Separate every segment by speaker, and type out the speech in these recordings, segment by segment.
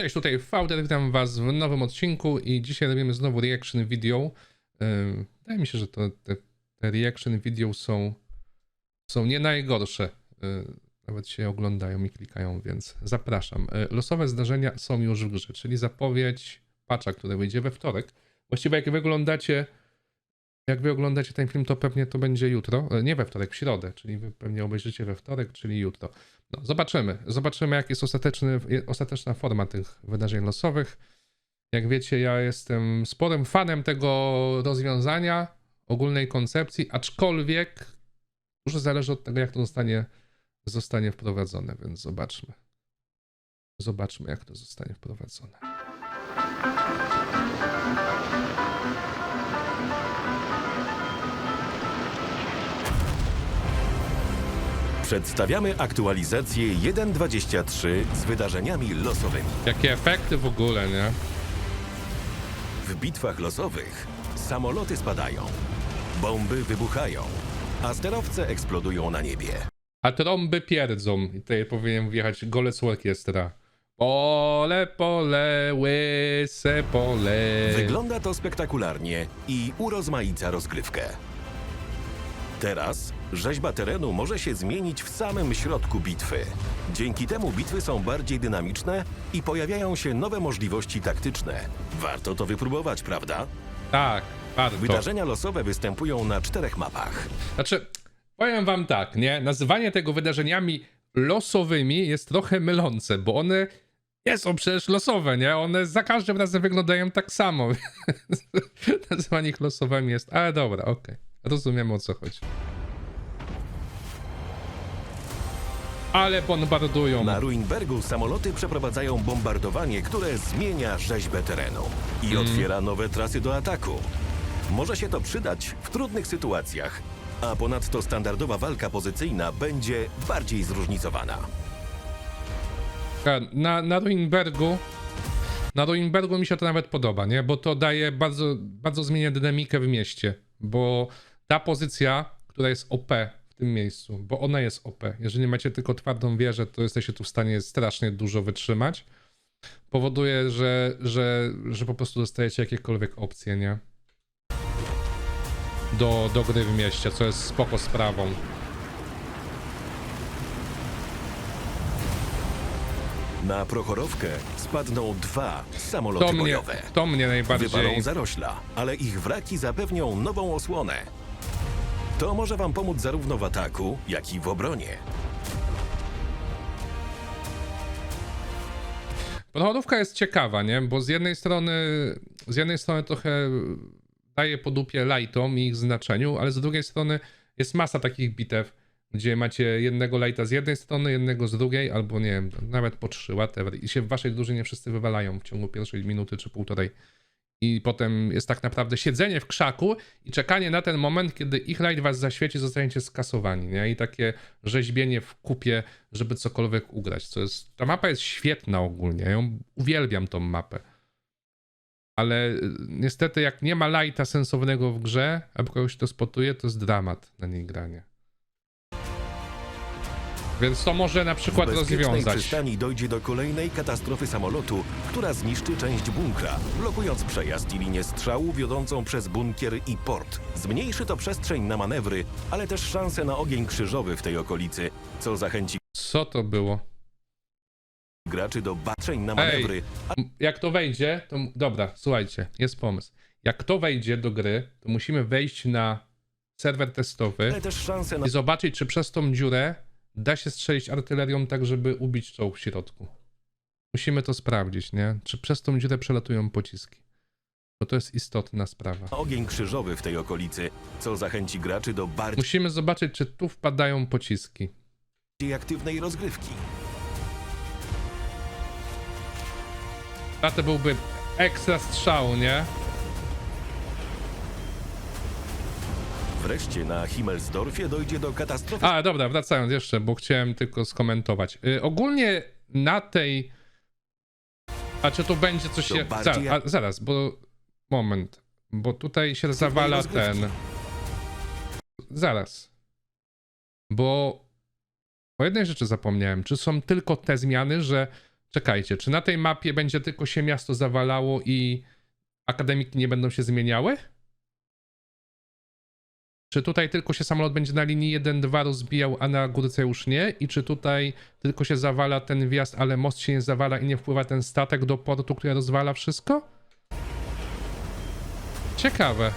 Speaker 1: Cześć, tutaj Fauder, witam was w nowym odcinku i dzisiaj robimy znowu reaction video. Ym, Wydaje mi się, że to, te, te reaction video są, są nie najgorsze. Yy, Nawet się oglądają i klikają, więc zapraszam. Yy, Losowe zdarzenia są już w grze, czyli zapowiedź patcha, który wyjdzie we wtorek. Właściwie jak wy oglądacie, jak wy oglądacie ten film, to pewnie to będzie jutro. Nie we wtorek, w środę, czyli wy pewnie obejrzycie we wtorek, czyli jutro. No, zobaczymy. Zobaczymy, jak jest ostateczny, ostateczna forma tych wydarzeń losowych. Jak wiecie, ja jestem sporym fanem tego rozwiązania, ogólnej koncepcji, aczkolwiek dużo zależy od tego, jak to zostanie, zostanie wprowadzone, więc zobaczmy. Zobaczmy, jak to zostanie wprowadzone.
Speaker 2: Przedstawiamy aktualizację 1.23 z wydarzeniami losowymi.
Speaker 1: Jakie efekty w ogóle, nie?
Speaker 2: W bitwach losowych samoloty spadają, bomby wybuchają, a sterowce eksplodują na niebie.
Speaker 1: A trąby pierdzą. I tutaj powinien wjechać golec orkiestra. Pole, pole, łyse pole.
Speaker 2: Wygląda to spektakularnie i urozmaica rozgrywkę. Teraz rzeźba terenu może się zmienić w samym środku bitwy. Dzięki temu bitwy są bardziej dynamiczne i pojawiają się nowe możliwości taktyczne. Warto to wypróbować, prawda?
Speaker 1: Tak, warto.
Speaker 2: Wydarzenia losowe występują na czterech mapach.
Speaker 1: Znaczy, powiem wam tak, nie? Nazywanie tego wydarzeniami losowymi jest trochę mylące, bo one nie są przecież losowe, nie? One za każdym razem wyglądają tak samo. Nazywanie ich losowymi jest... Ale dobra, okej. Rozumiemy o co chodzi. Ale bombardują.
Speaker 2: Na Ruinbergu samoloty przeprowadzają bombardowanie, które zmienia rzeźbę terenu i otwiera nowe trasy do ataku. Może się to przydać w trudnych sytuacjach, a ponadto standardowa walka pozycyjna będzie bardziej zróżnicowana.
Speaker 1: Na, na Ruinbergu. Na Ruinbergu mi się to nawet podoba, nie? Bo to daje bardzo, bardzo zmienia dynamikę w mieście. Bo ta pozycja, która jest OP w tym miejscu, bo ona jest OP. Jeżeli macie tylko twardą wieżę, to jesteście tu w stanie strasznie dużo wytrzymać. Powoduje, że, że, że po prostu dostajecie jakiekolwiek opcje, nie? Do, do gry w mieście, co jest spoko sprawą.
Speaker 2: Na Prochorowkę spadną dwa samoloty
Speaker 1: To mnie,
Speaker 2: bojowe.
Speaker 1: to mnie najbardziej...
Speaker 2: Wypalą zarośla, ale ich wraki zapewnią nową osłonę. To może wam pomóc zarówno w ataku, jak i w obronie.
Speaker 1: Podchodówka jest ciekawa, nie? Bo z jednej strony, z jednej strony trochę daje po dupie lightom i ich znaczeniu, ale z drugiej strony jest masa takich bitew, gdzie macie jednego lighta z jednej strony, jednego z drugiej, albo nie wiem, nawet po trzy, whatever. I się w waszej drużynie wszyscy wywalają w ciągu pierwszej minuty czy półtorej. I potem jest tak naprawdę siedzenie w krzaku i czekanie na ten moment, kiedy ich light was zaświeci, zostaniecie skasowani, nie? I takie rzeźbienie w kupie, żeby cokolwiek ugrać, co jest... Ta mapa jest świetna ogólnie, ja ją uwielbiam tą mapę. Ale y, niestety jak nie ma lighta sensownego w grze, albo kogoś to spotuje, to jest dramat na niej granie. Więc to może na przykład
Speaker 2: w
Speaker 1: rozwiązać.
Speaker 2: przystani dojdzie do kolejnej katastrofy samolotu, która zniszczy część bunkra, blokując przejazd i linię strzału wiodącą przez bunkier i port. Zmniejszy to przestrzeń na manewry, ale też szanse na ogień krzyżowy w tej okolicy, co zachęci
Speaker 1: Co to było?
Speaker 2: graczy do batrzeń na
Speaker 1: Ej.
Speaker 2: manewry,
Speaker 1: M- Jak to wejdzie, to. m- Dobra, słuchajcie, jest pomysł. Jak to wejdzie do gry, to musimy wejść na serwer testowy
Speaker 2: ale też szanse na
Speaker 1: i zobaczyć, czy przez tą dziurę da się strzelić artylerią tak, żeby ubić czołg w środku. Musimy to sprawdzić, nie? Czy przez tą dziurę przelatują pociski. Bo to jest istotna sprawa.
Speaker 2: ogień krzyżowy w tej okolicy, co zachęci graczy do bardziej
Speaker 1: Musimy zobaczyć, czy tu wpadają pociski.
Speaker 2: aktywnej rozgrywki.
Speaker 1: A to byłby ekstra strzał, nie?
Speaker 2: Wreszcie na Himmelsdorfie dojdzie do katastrofy
Speaker 1: A, dobra, wracając jeszcze, bo chciałem tylko skomentować. Y, ogólnie na tej. A czy tu będzie coś
Speaker 2: To
Speaker 1: się.
Speaker 2: bardziej
Speaker 1: Za, a, zaraz, bo. Moment. Bo tutaj się zawala ten. Zaraz. Bo. O jednej rzeczy zapomniałem. Czy są tylko te zmiany, że czekajcie, czy na tej mapie będzie tylko się miasto zawalało i akademiki nie będą się zmieniały? Czy tutaj tylko się samolot będzie na linii 1-2 rozbijał, a na górce już nie? I czy tutaj tylko się zawala ten wjazd, ale most się nie zawala i nie wpływa ten statek do portu, który rozwala wszystko? Ciekawe.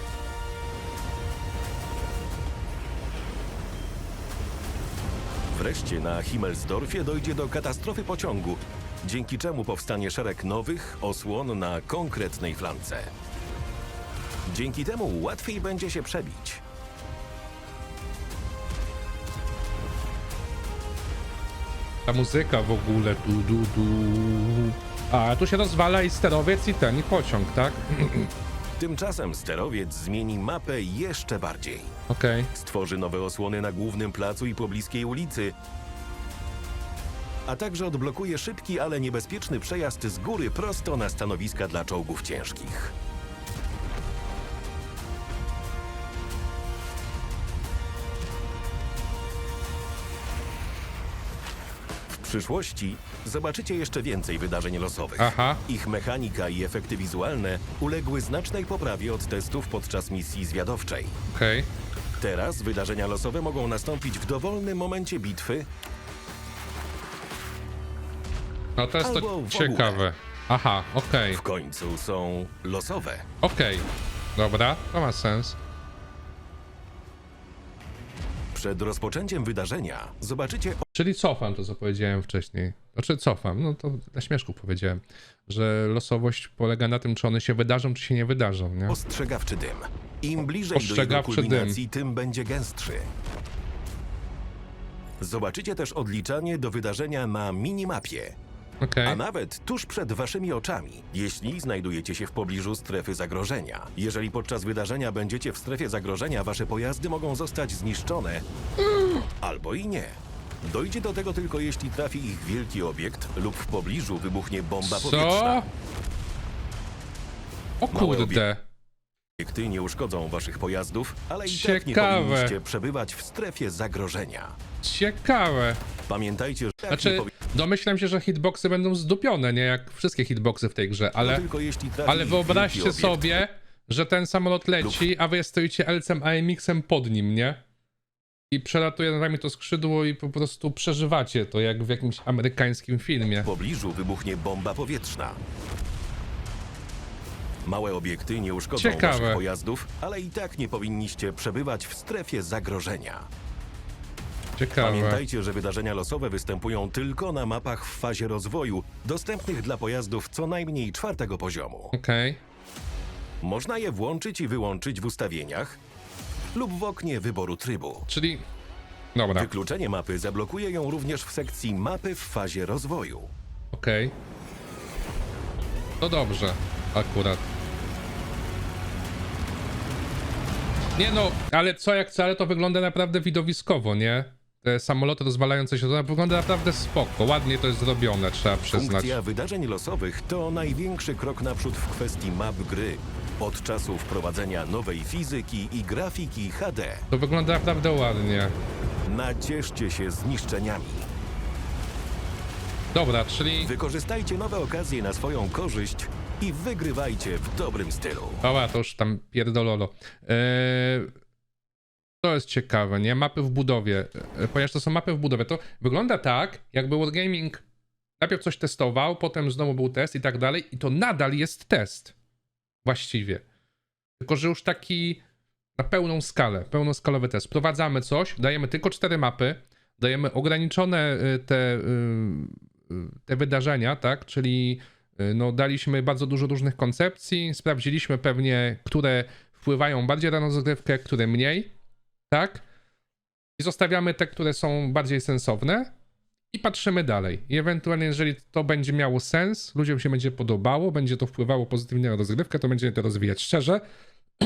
Speaker 2: Wreszcie na Himmelsdorfie dojdzie do katastrofy pociągu, dzięki czemu powstanie szereg nowych osłon na konkretnej flance. Dzięki temu łatwiej będzie się przebić.
Speaker 1: Ta muzyka w ogóle, du, du, du. A, tu się rozwala i sterowiec i ten, i pociąg, tak?
Speaker 2: Tymczasem sterowiec zmieni mapę jeszcze bardziej.
Speaker 1: Okej.
Speaker 2: Stworzy nowe osłony na głównym placu i pobliskiej ulicy, a także odblokuje szybki, ale niebezpieczny przejazd z góry prosto na stanowiska dla czołgów ciężkich. Przyszłości zobaczycie jeszcze więcej wydarzeń losowych.
Speaker 1: Aha.
Speaker 2: Ich mechanika i efekty wizualne uległy znacznej poprawie od testów podczas misji zwiadowczej.
Speaker 1: Okej.
Speaker 2: Teraz wydarzenia losowe mogą nastąpić w dowolnym momencie bitwy,
Speaker 1: No to jest
Speaker 2: Albo
Speaker 1: to
Speaker 2: ogóle.
Speaker 1: ciekawe. Aha, okej.
Speaker 2: w końcu są losowe.
Speaker 1: Okej. Dobra, to ma sens.
Speaker 2: Przed rozpoczęciem wydarzenia zobaczycie
Speaker 1: Czyli cofam to, co powiedziałem wcześniej. Znaczy cofam, no to na śmieszku powiedziałem, że losowość polega na tym, czy one się wydarzą, czy się nie wydarzą, nie?
Speaker 2: ostrzegawczy dym. Im bliżej do jego
Speaker 1: Ostrzegawczy
Speaker 2: kulminacji, tym będzie gęstszy. Zobaczycie też odliczanie do wydarzenia na minimapie,
Speaker 1: Okej.
Speaker 2: a nawet tuż przed waszymi oczami, jeśli znajdujecie się w pobliżu strefy zagrożenia. Jeżeli podczas wydarzenia będziecie w strefie zagrożenia, wasze pojazdy mogą zostać zniszczone albo i nie. Dojdzie do tego tylko jeśli trafi ich wielki obiekt lub w pobliżu wybuchnie bomba powietrzna.
Speaker 1: Co? O
Speaker 2: Małe
Speaker 1: kurde.
Speaker 2: Obiekty nie uszkodzą waszych pojazdów, ale i tak nie
Speaker 1: Ciekawe.
Speaker 2: powinniście przebywać w strefie zagrożenia.
Speaker 1: Ciekawe.
Speaker 2: Pamiętajcie, że tak
Speaker 1: Znaczy,
Speaker 2: nie powi-
Speaker 1: domyślam się, że hitboxy będą zdupione, nie jak wszystkie hitboxy w tej grze, ale,
Speaker 2: tylko jeśli trafi
Speaker 1: ale wyobraźcie
Speaker 2: obiekt.
Speaker 1: sobie, że ten samolot leci, a wy stoicie LCM AMX-em pod nim, nie? I przelatuje nad wami to skrzydło i po prostu przeżywacie to jak w jakimś amerykańskim filmie.
Speaker 2: W pobliżu wybuchnie bomba powietrzna. Małe obiekty nie uszkodzą
Speaker 1: Ciekawe.
Speaker 2: waszych pojazdów, ale i tak nie powinniście przebywać w strefie zagrożenia.
Speaker 1: Ciekawe.
Speaker 2: Pamiętajcie, że wydarzenia losowe występują tylko na mapach w fazie rozwoju, dostępnych dla pojazdów co najmniej czwartego poziomu.
Speaker 1: Okej.
Speaker 2: Można je włączyć i wyłączyć w ustawieniach lub w oknie wyboru trybu.
Speaker 1: Czyli... Dobra,
Speaker 2: Wykluczenie mapy zablokuje ją również w sekcji mapy w fazie rozwoju.
Speaker 1: okej. To dobrze, akurat. Nie no, ale co jak co, ale to wygląda naprawdę widowiskowo, nie? Te samoloty rozwalające się, to wygląda naprawdę spoko, ładnie to jest zrobione, trzeba przyznać.
Speaker 2: Funkcja wydarzeń losowych to największy krok naprzód w kwestii map gry. Od czasu wprowadzenia nowej fizyki i grafiki HD.
Speaker 1: To wygląda naprawdę ładnie.
Speaker 2: Nacieszcie się zniszczeniami.
Speaker 1: Dobra, czyli...
Speaker 2: Wykorzystajcie nowe okazje na swoją korzyść i wygrywajcie w dobrym stylu.
Speaker 1: Ała, to już tam pierdololo. Eee, to jest ciekawe, nie? Mapy w budowie. Eee, ponieważ to są mapy w budowie, to wygląda tak, jakby Wargaming najpierw coś testował, potem znowu był test i tak dalej i to nadal jest test. Właściwie. Tylko, że już taki na pełną skalę, pełnoskalowy test. Wprowadzamy coś, dajemy tylko cztery mapy, dajemy ograniczone y, te, y, te wydarzenia, tak? Czyli y, no, daliśmy bardzo dużo różnych koncepcji, sprawdziliśmy pewnie, które wpływają bardziej na rozgrywkę, które mniej, tak? I zostawiamy te, które są bardziej sensowne i patrzymy dalej. I ewentualnie, jeżeli to będzie miało sens, ludziom się będzie podobało, będzie to wpływało pozytywnie na rozgrywkę, to będziemy to rozwijać. Szczerze,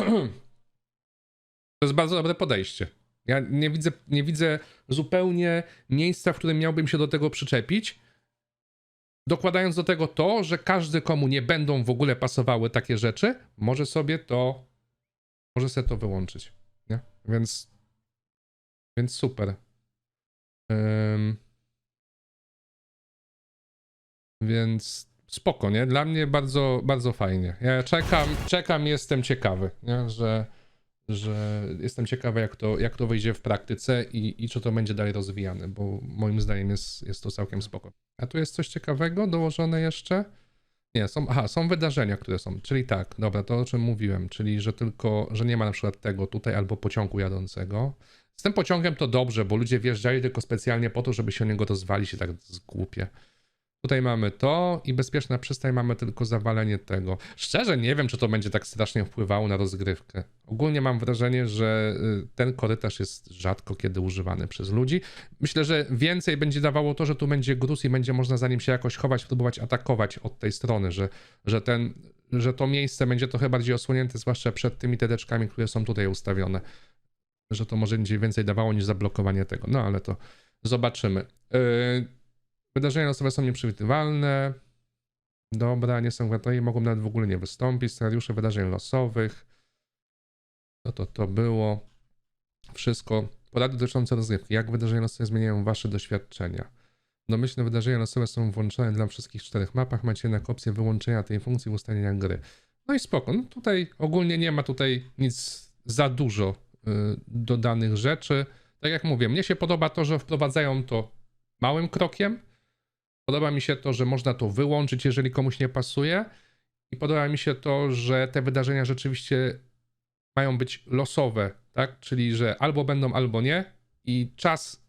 Speaker 1: to jest bardzo dobre podejście. Ja nie widzę, nie widzę zupełnie miejsca, w którym miałbym się do tego przyczepić. Dokładając do tego to, że każdy, komu nie będą w ogóle pasowały takie rzeczy, może sobie to, może sobie to wyłączyć. Nie? Więc, więc super. Ym, Więc spoko, nie? Dla mnie bardzo, bardzo fajnie. Ja czekam, czekam, jestem ciekawy, nie? Że, że jestem ciekawy, jak to, jak to wyjdzie w praktyce i, i czy to będzie dalej rozwijane, bo moim zdaniem jest, jest to całkiem spoko. A tu jest coś ciekawego dołożone jeszcze? Nie, są, aha, są wydarzenia, które są, czyli tak, dobra, to o czym mówiłem, czyli że tylko, że nie ma na przykład tego tutaj albo pociągu jadącego. Z tym pociągiem to dobrze, bo ludzie wjeżdżali tylko specjalnie po to, żeby się o niego rozwalić i tak zgłupie. Tutaj mamy to i bezpieczna przystań mamy tylko zawalenie tego. Szczerze nie wiem, czy to będzie tak strasznie wpływało na rozgrywkę. Ogólnie mam wrażenie, że y, ten korytarz jest rzadko kiedy używany przez ludzi. Myślę, że więcej będzie dawało to, że tu będzie gruz i będzie można za nim się jakoś chować, próbować atakować od tej strony, że, że, ten, że to miejsce będzie trochę bardziej osłonięte, zwłaszcza przed tymi tedeczkami, które są tutaj ustawione. Że to może będzie więcej dawało niż zablokowanie tego. No ale to zobaczymy. Yy, Wydarzenia losowe są nieprzewidywalne. Dobra, nie są gotowe, mogą nawet w ogóle nie wystąpić. Scenariusze wydarzeń losowych. No to to było. Wszystko. Porady dotyczące rozgrywki. Jak wydarzenia losowe zmieniają wasze doświadczenia? Domyślne wydarzenia losowe są włączone dla wszystkich czterech mapach. Macie jednak opcję wyłączenia tej funkcji w ustawieniach gry. No i spoko. No tutaj ogólnie nie ma tutaj nic za dużo y, dodanych rzeczy. Tak jak mówię, mnie się podoba to, że wprowadzają to małym krokiem. Podoba mi się to, że można to wyłączyć, jeżeli komuś nie pasuje. I podoba mi się to, że te wydarzenia rzeczywiście mają być losowe, tak? Czyli, że albo będą, albo nie. I czas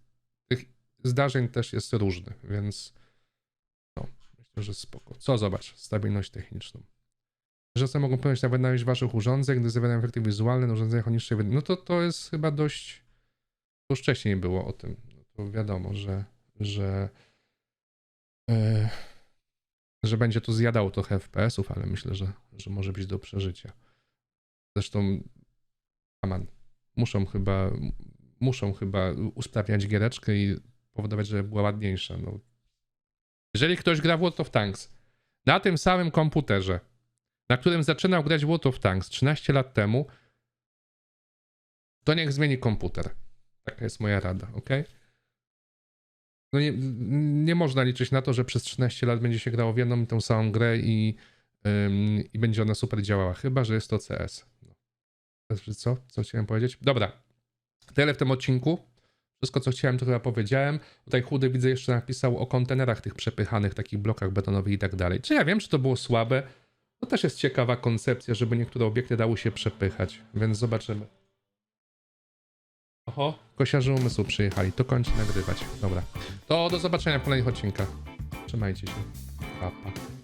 Speaker 1: tych zdarzeń też jest różny, więc no, myślę, że spoko. Co zobacz? Stabilność techniczną. Że mogą wpłynąć na wydajność waszych urządzeń, gdy zawiadają efekty wizualne na urządzeniach o niższej wydajności. No to to jest chyba dość... To już wcześniej było o tym. No to wiadomo, że, że że będzie to zjadało trochę FPS-ów, ale myślę, że, że może być do przeżycia. Zresztą, aman, muszą chyba, muszą chyba usprawniać giereczkę i powodować, żeby była ładniejsza. No. Jeżeli ktoś gra w World of Tanks na tym samym komputerze, na którym zaczynał grać World of Tanks 13 lat temu, to niech zmieni komputer. Taka jest moja rada, ok? No nie, nie można liczyć na to, że przez 13 lat będzie się grało w jedną i tą samą grę i, ym, i będzie ona super działała, chyba że jest to CS. No. Co? Co chciałem powiedzieć? Dobra. Tyle w tym odcinku. Wszystko, co chciałem, to chyba powiedziałem. Tutaj chudy widzę jeszcze napisał o kontenerach tych przepychanych, takich blokach betonowych i tak dalej. Czy ja wiem, czy to było słabe? To też jest ciekawa koncepcja, żeby niektóre obiekty dały się przepychać, więc zobaczymy. Oho, kosiarze umysłu przyjechali. To kończy nagrywać. Dobra. To do zobaczenia w kolejnych odcinkach. Trzymajcie się. Pa, pa.